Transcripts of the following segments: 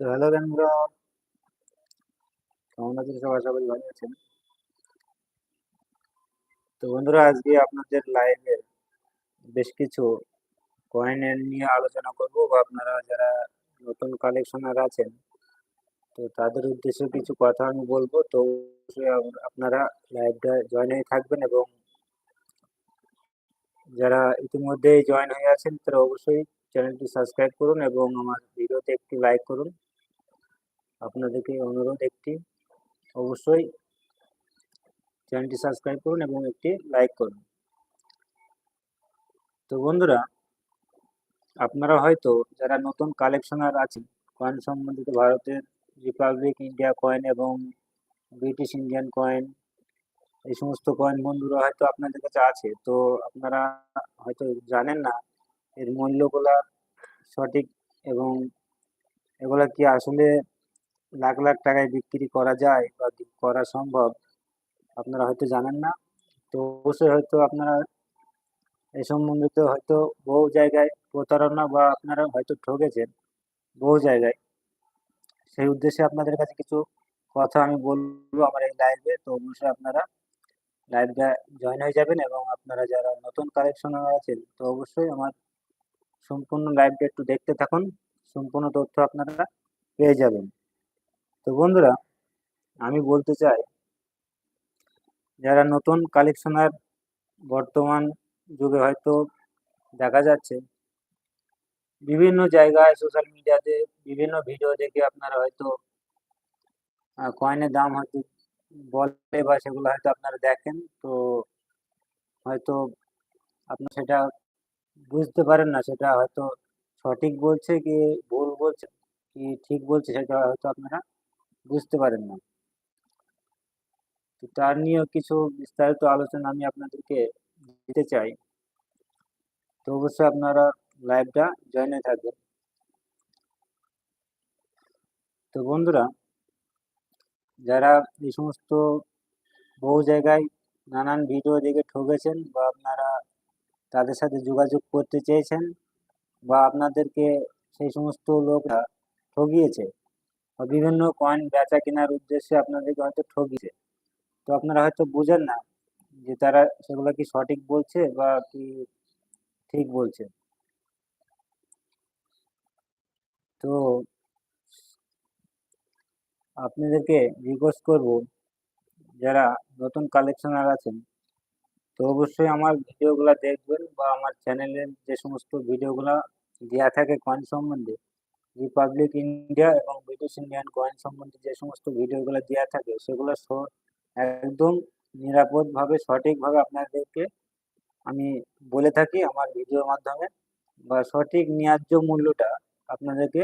তো হ্যালো বন্ধুরা কেমন আছেন সবাই? আশা করি ভালো আছেন? তো বন্ধুরা, আজকে আপনাদের লাইভে বেশ কিছু কয়েনের নিয়ে আলোচনা করব বা আপনারা যারা নতুন কালেকশনার আছেন, তো তাদের উদ্দেশ্যে কিছু কথা আমি বলব। তো আপনারা লাইভটা জয়েন হয়ে থাকবেন এবং যারা ইতিমধ্যেই জয়েন হয়ে আছেন, তারা অবশ্যই চ্যানেলটি সাবস্ক্রাইব করুন এবং আমার ভিডিওতে একটি লাইক করুন। আপনাদেরকে অনুরোধ একটি, অবশ্যই চ্যানেলটি সাবস্ক্রাইব করুন এবং একটি লাইক করুন। তো বন্ধুরা, আপনারা হয়তো যারা নতুন কালেকশনার আছেন কয়েন সম্বন্ধিত ভারতের রিপাবলিক ইন্ডিয়া কয়েন এবং ব্রিটিশ ইন্ডিয়ান কয়েন এই সমস্ত কয়েন বন্ধুরা হয়তো আপনাদের কাছে আছে। তো আপনারা হয়তো জানেন না এর মূল্যগুলা সঠিক এবং এগুলা কি আসলে লাখ লাখ টাকায় বিক্রি করা যায় বা করা সম্ভব, আপনারা হয়তো জানেন না। তো অবশ্যই হয়তো আপনারা এই সম্বন্ধিত হয়তো বহু জায়গায় প্রতারণা বা আপনারা হয়তো ঠকেছেন বহু জায়গায়। সেই উদ্দেশ্যে আপনাদের কাছে কিছু কথা আমি বলব আমার এই লাইভে তো অবশ্যই আপনারা লাইভটা জয়েন হয়ে যাবেন এবং আপনারা যারা নতুন কালেকশনার আছেন, তো অবশ্যই আমার সম্পূর্ণ লাইভটা একটু দেখতে থাকুন। সম্পূর্ণ তথ্য আপনারা পেয়ে যাবেন। তো বন্ধুরা, আমি বলতে চাই, যারা নতুন কালেকশনার বর্তমান যুগে হয়তো দেখা যাচ্ছে, বিভিন্ন জায়গায় সোশ্যাল মিডিয়াতে বিভিন্ন ভিডিও দেখে আপনারা হয়তো কয়েনের দাম হয়তো বলে বা সেগুলো হয়তো আপনারা দেখেন, তো হয়তো আপনার সেটা বুঝতে পারেন না, সেটা হয়তো সঠিক বলছে কি ভুল বলছে, কি ঠিক বলছে সেটা হয়তো আপনারা বুঝতে পারেন না। তো তার নিয়েও কিছু বিস্তারিত আলোচনা আমি আপনাদেরকে দিতে চাই। তো অবশ্যই আপনারা লাইভটা জয়েন হয়ে থাকবেন। তো বন্ধুরা, যারা এই সমস্ত বহু জায়গায় নানান ভিডিও দেখে ঠকেছেন বা আপনারা তাদের সাথে যোগাযোগ করতে চেয়েছেন বা আপনাদেরকে সেই সমস্ত লোকরা ঠগিয়েছে বিভিন্ন কয়েন বেচা কেনার উদ্দেশ্যে আপনাদেরকে হয়তো ঠগিয়েছে তো আপনারা হয়তো বুঝেন না যে তারা সেগুলো কি সঠিক বলছে বা কি ঠিক বলছে। তো আপনাদেরকে রিকোয়েস্ট করব, যারা নতুন কালেকশনার আছেন, তো অবশ্যই আমার ভিডিওগুলো দেখবেন বা আমার চ্যানেলের যে সমস্ত ভিডিওগুলো দেওয়া থাকে কয়েন সম্বন্ধে রিপাবলিক ইন্ডিয়া এবং ব্রিটিশ ইন্ডিয়ান কয়েন সম্বন্ধে যে সমস্ত ভিডিওগুলো দেওয়া থাকে, সেগুলো একদম নিরাপদভাবে, সঠিকভাবে আপনাদেরকে আমি বলে থাকি আমার ভিডিওর মাধ্যমে বা সঠিক ন্যায্য মূল্যটা আপনাদেরকে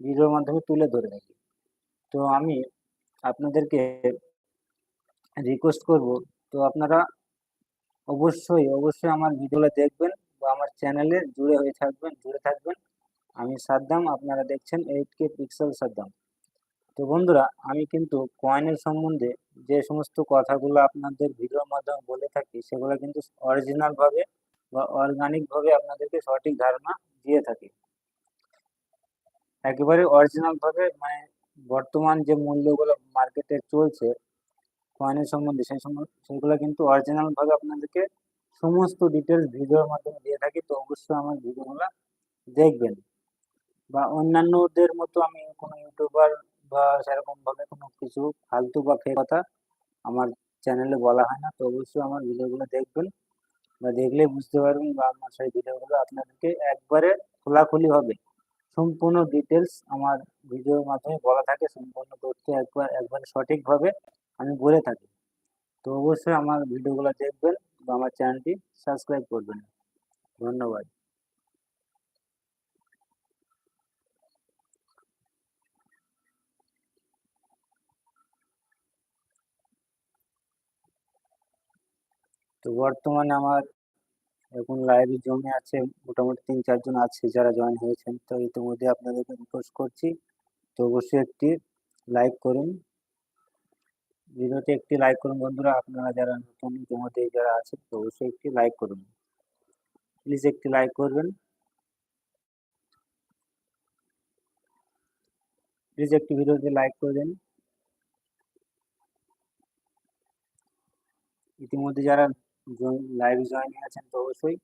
ভিডিওর মাধ্যমে তুলে ধরে থাকি তো আমি আপনাদেরকে রিকোয়েস্ট করব, তো আপনারা অবশ্যই অবশ্যই আমার ভিডিওগুলো দেখবেন বা আমার চ্যানেলে জুড়ে হয়ে থাকবেন, জুড়ে থাকবেন। আমি সাদ্দাম, আপনারা দেখছেন এইট কে পিক্সেল সাদ্দাম। তো বন্ধুরা, আমি কিন্তু কয়েনের সম্বন্ধে যে সমস্ত কথাগুলো আপনাদের ভিডিওর মাধ্যমে বলে থাকি, সেগুলো কিন্তু অরিজিনালভাবে বা অর্গানিকভাবে আপনাদেরকে সঠিক ধারণা দিয়ে থাকি। একেবারে অরিজিনালভাবে মানে বর্তমান যে মূল্যগুলো মার্কেটে চলছে কয়েনের সম্বন্ধে, সেই সম্বন্ধে সেগুলো কিন্তু অরিজিনালভাবে আপনাদেরকে সমস্ত ডিটেলস ভিডিওর মাধ্যমে দিয়ে থাকি। তো অবশ্যই আমার ভিডিওগুলো দেখবেন। বা অন্যান্যদের মতো আমি কোনো ইউটিউবার বা সেরকম ভাবে কোনো কিছু ফালতু বা ফেক কথা আমার চ্যানেলে বলা হয় না। তো অবশ্যই আমার ভিডিওগুলো দেখবেন বা দেখলে বুঝতে পারবেন বা আমার সেই ভিডিওগুলো আপনাদেরকে একবারে খোলাখুলি হবে। সম্পূর্ণ ডিটেলস আমার ভিডিওর মাধ্যমে বলা থাকে, সম্পূর্ণ তথ্য একবার, একবারে সঠিকভাবে আমি বলে থাকি। তো অবশ্যই আমার ভিডিওগুলো দেখবেন বা আমার চ্যানেলটি সাবস্ক্রাইব করবেন। ধন্যবাদ। তো বর্তমানে আমার এখন লাইভে জমে আছে, মোটামুটি তিন চারজন আছে যারা জয়েন হয়েছেন। তো ইতিমধ্যে আপনাদেরকে রিকোয়েস্ট করছি, তো অবশ্যই একটি লাইক করুন। ভিডিওতে একটি লাইক করুন বন্ধুরা, আপনারা যারা নতুন ইতিমধ্যে যারা আছেন, তো অবশ্যই একটি লাইক করুন। প্লিজ একটি লাইক করবেন। প্লিজ একটি ভিডিওতে লাইক করে দিন। ইতিমধ্যে যারা লাইভ জয়েনিং আছেন তো অবশ্যই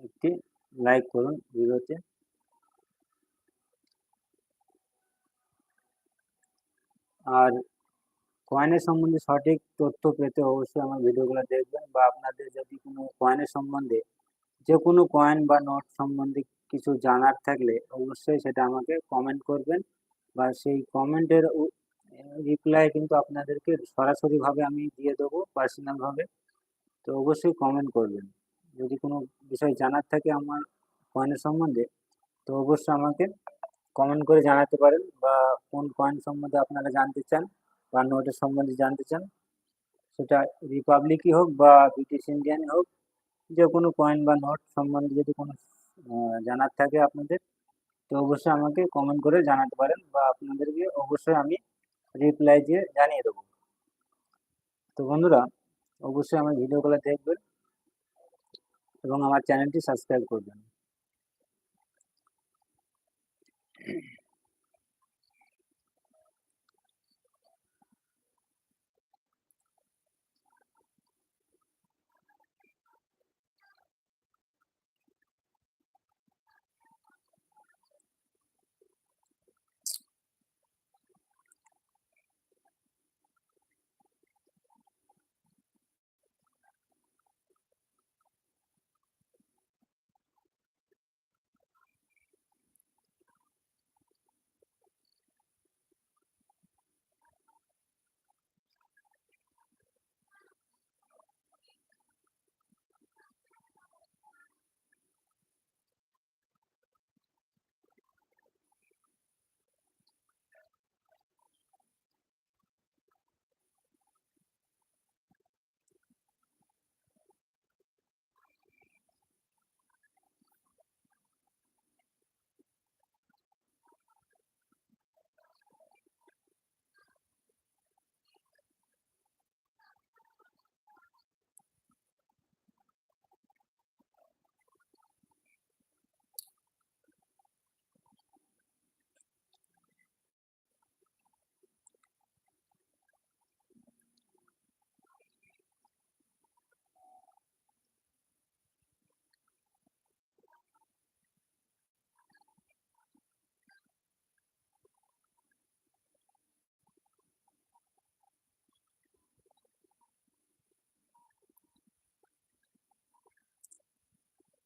একটি লাইক করুন ভিডিওতে আর কয়েনের সম্বন্ধে সঠিক তথ্য পেতে অবশ্যই আমার ভিডিওগুলো দেখবেন বা আপনাদের যদি কোনো কয়েনের সম্বন্ধে যে কোনো কয়েন বা নোট সম্বন্ধে কিছু জানার থাকলে অবশ্যই সেটা আমাকে কমেন্ট করবেন বা সেই কমেন্টের রিপ্লাই কিন্তু আপনাদেরকে সরাসরিভাবে আমি দিয়ে দেবো পার্সোনালভাবে তো অবশ্যই কমেন্ট করবেন। যদি কোনো বিষয় জানার থাকে আমার কয়েনের সম্বন্ধে, তো অবশ্যই আমাকে কমেন্ট করে জানাতে পারেন বা কোন কয়েন সম্বন্ধে আপনারা জানতে চান বা নোটের সম্বন্ধে জানতে চান, সেটা রিপাবলিকই হোক বা ব্রিটিশ ইন্ডিয়ানই হোক, যে কোনো কয়েন বা নোট সম্বন্ধে যদি কোনো জানার থাকে আপনাদের, তো অবশ্যই আমাকে কমেন্ট করে জানাতে পারেন বা আপনাদেরকে অবশ্যই আমি রিপ্লাই দিয়ে জানিয়ে দেবো। তো বন্ধুরা অবশ্যই আমার ভিডিওগুলো দেখবেন এবং আমার চ্যানেলটি সাবস্ক্রাইব করবেন।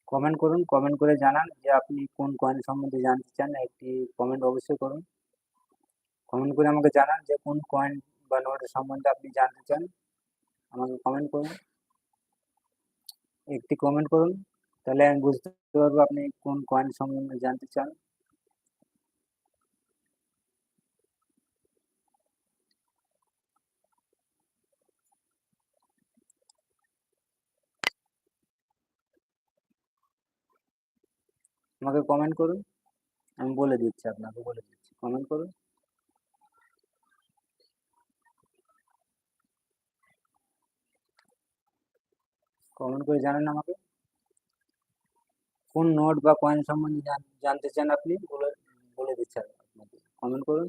কমেন্ট করুন কমেন্ট করে জানান যে আপনি কোন কয়েন সম্বন্ধে জানতে চান, একটি কমেন্ট অবশ্যই করুন। কমেন্ট করে আমাকে জানান যে কোন কয়েন বা নোটের সম্বন্ধে আপনি জানতে চান, আমাকে কমেন্ট করুন। একটি কমেন্ট করুন, তাহলে আমি বুঝতে পারব আপনি কোন কয়েন সম্বন্ধে জানতে চান। আমাকে কমেন্ট করুন। আমি বলে দিচ্ছি আপনাকে, বলে দিচ্ছি। কমেন্ট করুন। কমেন্ট করে জানেন আমাকে। কোন নোট বা কয়েন সম্বন্ধে জানতে চান আপনি, বলে বলে দিচ্ছি আপনাকে। কমেন্ট করুন।